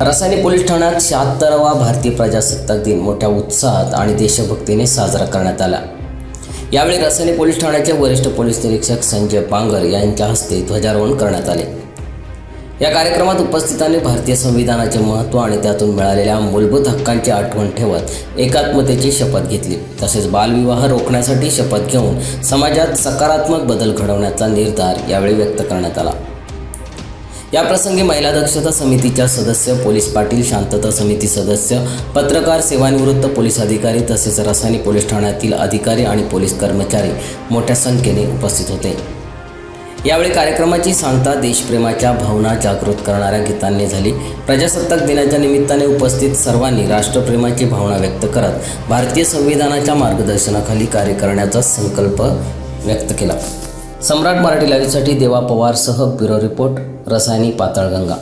Rasayani police ठाण्यात शहात्तरावा भारतीय प्रजासत्ताक दिन मोठ्या उत्साहात आणि देशभक्तीने साजरा करण्यात आला. यावेळी रसायनी पोलीस ठाण्याचे वरिष्ठ पोलीस निरीक्षक संजय पांगर यांच्या हस्ते ध्वजारोहण करण्यात आले. या कार्यक्रमात उपस्थितांनी भारतीय संविधानाचे महत्त्व आणि त्यातून मिळालेल्या मूलभूत हक्कांची आठवण ठेवत एकात्मतेची शपथ घेतली. तसेच बालविवाह रोखण्यासाठी शपथ घेऊन समाजात सकारात्मक बदल घडवण्याचा निर्धार यावेळी व्यक्त करण्यात आला. याप्रसंगी महिला दक्षता समितीच्या सदस्य पोलीस पाटील शांतता समिती सदस्य पत्रकार सेवानिवृत्त पोलीस अधिकारी तसेच रसायनी पोलीस ठाण्यातील अधिकारी आणि पोलीस कर्मचारी मोठ्या संख्येने उपस्थित होते. यावेळी कार्यक्रमाची सांगता देशप्रेमाच्या भावना जागृत करणाऱ्या गीतांनी झाली. प्रजासत्ताक दिनाच्या निमित्ताने उपस्थित सर्वांनी राष्ट्रप्रेमाची भावना व्यक्त करत भारतीय संविधानाच्या मार्गदर्शनाखाली कार्य करण्याचा संकल्प व्यक्त केला. सम्राट मराठी लाईव्हसाठी देवा पवारसह ब्युरो रिपोर्ट रसायनी पाताळगंगा.